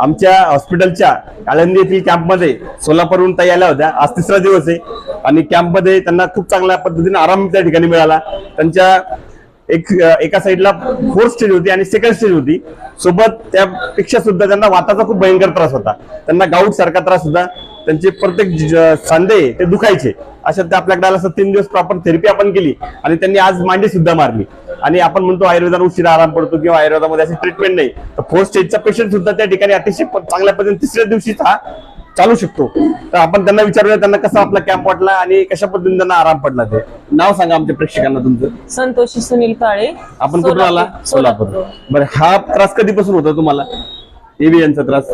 आमच्या हॉस्पिटलच्या आळंदी येथील कॅम्पमध्ये सोलापूरहून ताई आल्या होत्या. आज तिसरा दिवस आहे. आणि कॅम्पमध्ये त्यांना खूप चांगल्या पद्धतीने आराम त्या ठिकाणी मिळाला. त्यांच्या एक एका साईडला फोर्थ स्टेज होती आणि सेकंड स्टेज होती. सोबत त्यापेक्षा सुद्धा त्यांना वाताचा खूप भयंकर त्रास होता. त्यांना गाऊट सारखा त्रास होता. त्यांचे प्रत्येक सांधे ते दुखायचे. अशा ते आपल्याकडे आला असं तीन दिवस प्रॉपर थेरपी आपण केली आणि त्यांनी आज मांडी सुद्धा मारली. आणि आपण म्हणतो आयुर्वेदात उशिरा आराम पडतो किंवा आयुर्वेदामध्ये अशी ट्रीटमेंट नाही. तर फोर्थ स्टेजचा पेशंट सुद्धा त्या ठिकाणी अतिशय चांगल्या पद्धतीने तिसऱ्या दिवशीचा चालू शकतो. तर आपण त्यांना विचारूया त्यांना कसा आपला कॅम्प वाटला आणि कशा पद्धतीने त्यांना आराम पडला ते. नाव सांगा आमच्या प्रेक्षकांना तुमचं. संतोषी सुनील काळे आपण कुठून आला? सोलापूर. बरं हा त्रास कधीपासून होता तुम्हाला? एव्हीएनचा त्रास.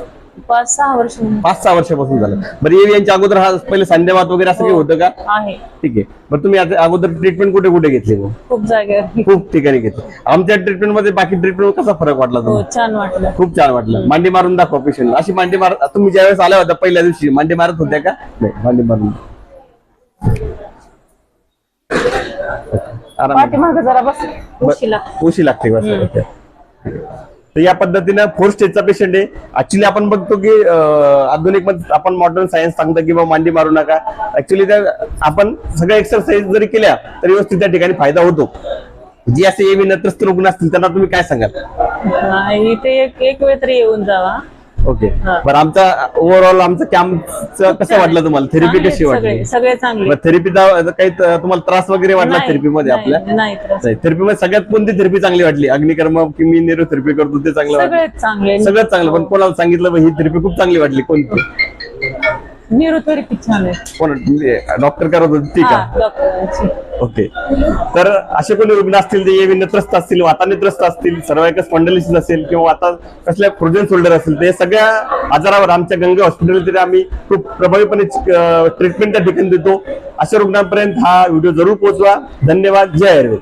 पाच सहा वर्ष पाच सहा वर्षापासून झाला. बरं एव्हीएनच्या अगोदर हा पहिले संध्यावात वगैरे असं काही होतं का? आहे. ठीक आहे. बरं तुम्ही आता अगोदर ट्रीटमेंट कुठे कुठे घेतली मग? खूप जागेवर खूप ठिकाणी घेतली. आमच्या ट्रीटमेंटमध्ये बाकी ट्रीटमेंट कसा फरक वाटला हो तुम्हाला? छान वाटलं. खूप छान वाटलं. मांडी मारून दाखवा पेशंट अशी मांडी मार तुम्ही ज्यावेळेस आल्या होत्या पहिल्या दिवशी मांडी मारत होत्या का? नाही मांडी मारून. आराम पाठीमागं जरा बस. उशी लागते बस. तर या पद्धतीनं फोर स्टेजचा पेशंट आहे. ऍक्च्युली आपण बघतो की आधुनिक आपण मॉडर्न सायन्स सांगतो की बाबा मांडी मारू नका. ऍक्च्युली त्या आपण सगळ्या एक्सरसाइज जरी केल्या तरी व्यवस्थित त्या ठिकाणी फायदा होतो. जी असे एवी नत्रस्त रुग्ण असतील त्यांना तुम्ही काय सांगाल? इथे एक एक वेळ तरी येऊन जावा. ओके हा. बरं आमचा ओव्हरऑल आमचं कॅम्पचं कसं वाटलं तुम्हाला? थेरपी कशी वाटली? सगळे चांगले. थेरपीचा काही तुम्हाला त्रास वगैरे वाटला नाही, थेरपीमध्ये नाही, आपल्या? नाही त्रास. थेरपी मध्ये सगळ्यात कोणती थेरपी चांगली वाटली? अग्निकर्म की मी नेरो थेरपी करतो ते चांगलं वाटलं? सगळ्यात चांगलं पण कोणाला सांगितलं ही थेरपी खूप चांगली वाटली? कोणती? निरोथेरपी छान आहे. कोण डॉक्टर करत होते ती हा का डॉक्टरांची ओके तर असे कोणी रुग्ण असतील जे एवी नेत्रस्त असतील वातानेत्रस्त असतील सर्वायकस स्पॉन्डलिसिस असेल किंवा आता कसल्या फ्रोजन शोल्डर असेल ते सगळ्या आजारावर आमच्या गंगा हॉस्पिटल तरी आम्ही खूप प्रभावीपणे ट्रीटमेंट त्या ठिकाणी देतो. अशा रुग्णांपर्यंत हा व्हिडिओ जरूर पोहोचवा. धन्यवाद. जय आयुर्वेद.